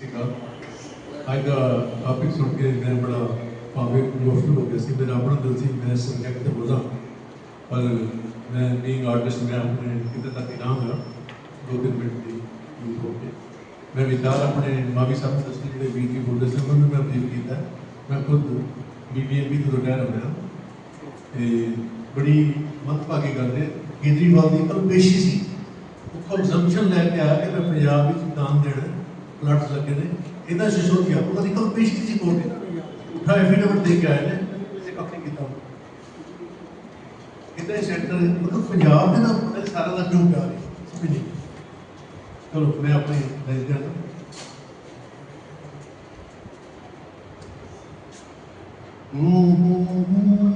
ਸੀਗਾ ਅੱਜ ਦਾ ਟਾਪਿਕ ਸੁਣ ਕੇ ਮੈਂ ਬੜਾ ਭਾਵੇਂ ਇਮੋਸ਼ਨਲ ਹੋ ਗਿਆ ਸੀ। ਮੇਰਾ ਆਪਣਾ ਦਿਲ ਸੀ, ਮੈਂ ਸਬਜੈਕਟ ਤੇ ਬੋਲਾਂ। ਪਰ ਮੈਂ ਬੀਇੰਗ ਆਰਟਿਸਟ ਮੈਂ ਆਪਣੇ ਕਿਤੇ ਤੱਕ ਹੀ ਰਹਾਂਗਾ ਦੋ ਤਿੰਨ ਮਿੰਟ ਦੀ ਯੂਜ਼ ਹੋ ਕੇ ਮੈਂ ਵਿਚਾਰ ਆਪਣੇ ਮਾਵੀ ਸਾਹਿਬ ਨੂੰ ਦੱਸੀ ਜਿਹੜੇ ਵੀਰ ਜੀ ਬੋਲਦੇ ਸੀ, ਉਹਨਾਂ ਨੂੰ ਮੈਂ ਅਪੀਲ ਕੀਤਾ। ਮੈਂ ਖੁਦ ਬੀਬੀਐਮਬੀ ਤੋਂ ਰਿਟਾਇਰ ਹੋਇਆ ਗਿਆ। ਤੇ ਬੜੀ ਮਤਭਾਗੀ ਗੱਲ ਹੈ। ਕੇਜਰੀਵਾਲ ਦੀ ਇੱਕ ਪੇਸ਼ੀ ਸੀ। ਉਹ ਕੰਜ਼ੰਪਸ਼ਨ ਲੈ ਕੇ ਆਇਆ ਕਿ ਮੈਂ ਪੰਜਾਬ ਵਿੱਚ ਦਾਨ ਦੇਣਾ ਪਲਾਟਸ ਲੱਗੇ ਨੇ। ਇਹਦਾ ਸਿਸੋਦੀਆ ਉਹਨਾਂ ਦੀ ਕੱਲ ਸੀ ਕੋਰਟ ਉਠਾ ਐਫੀਡੇਵਿਟ ਦੇ ਕੇ ਆਏ ਨੇ ਤੇ ਕੱਖ ਨਹੀਂ ਕੀਤਾ। ਇਹਦਾ ਸੈਂਟਰ ਮਤਲਬ ਪੰਜਾਬ ਦੇ ਨਾਲ ਸਾਰਾ ਦਾ ਕਿਉਂ ਪਿਆਰ ਹੈ? ਚਲੋ, ਮੈਂ ਆਪਣੇ ਰੈਜ਼ੀਡੈਂਟ ਹੀਰ ਆਖਰੀ ਜੁਗਿਆ ਝੂਠ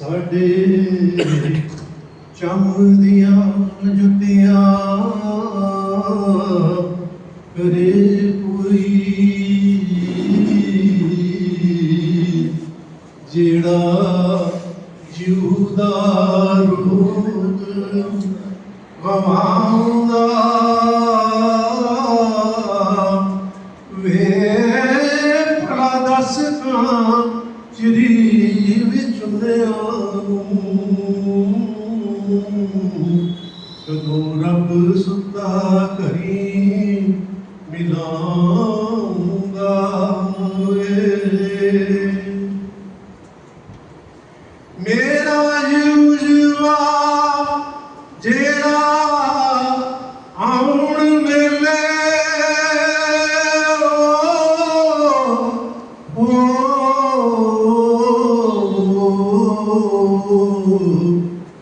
ਸਾਡੇ ਚਮਦੀਆਂ ਜੁੱਤੀਆਂ ਕਰੇ ਕੋਈ? ਜਿਹੜਾ ਜਿਉਦਾ ਰੋਗ ਗਵਾਉਂਦਾ ਨੂੰ ਕਦੋਂ ਰੱਬ ਸੁੱਤਾ ਕਰੀ ਮਿਲਾਉਂਗਾ ਏ ਮੇਰਾ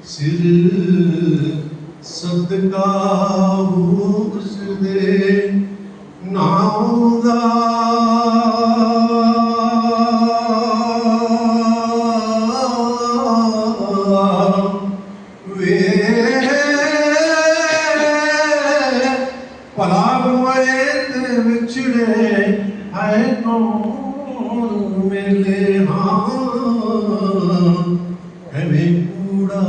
ਸਿਰ ਸਦਕਾ ਉਸ ਦੇ ਨਾਮ ਦਾ ਵੇ ਭਲਾ ਬੁਏ ਤੇ ਵਿਛੜੇ ਹੈ ਕੌਣ ਮਿਲੇ ਹਾਂ ਐਵੇਂ ਕੂੜਾ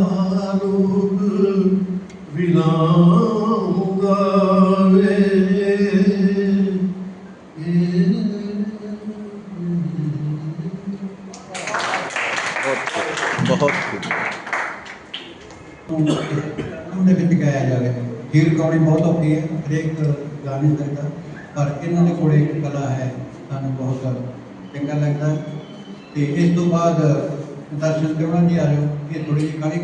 ਲੋਕ ਵਿਲਾਉਂਦਾ ਬਹੁਤ ਖੂਬ ਉਹਦੇ ਵਿੱਚ ਗਾਇਆ ਜਾਵੇ। ਹੀਰ ਗਾਉਣੀ ਬਹੁਤ ਔਖੀ ਹੈ ਹਰੇਕ ਗਾ ਨਹੀਂ ਸਕਦਾ ਪਰ ਇਹਨਾਂ ਦੇ ਕੋਲੇ ਇੱਕ ਕਲਾ ਹੈ ਸਾਨੂੰ ਬਹੁਤ ਚੰਗਾ ਲੱਗਦਾ। ਤੇ ਇਸ ਤੋਂ ਬਾਅਦ ਦਰਸ਼ਨ ਦੇਵਣਾ ਜੀ ਆ ਇਹ ਥੋੜੀ ਜਿਹੀ ਕਾਹਲੀ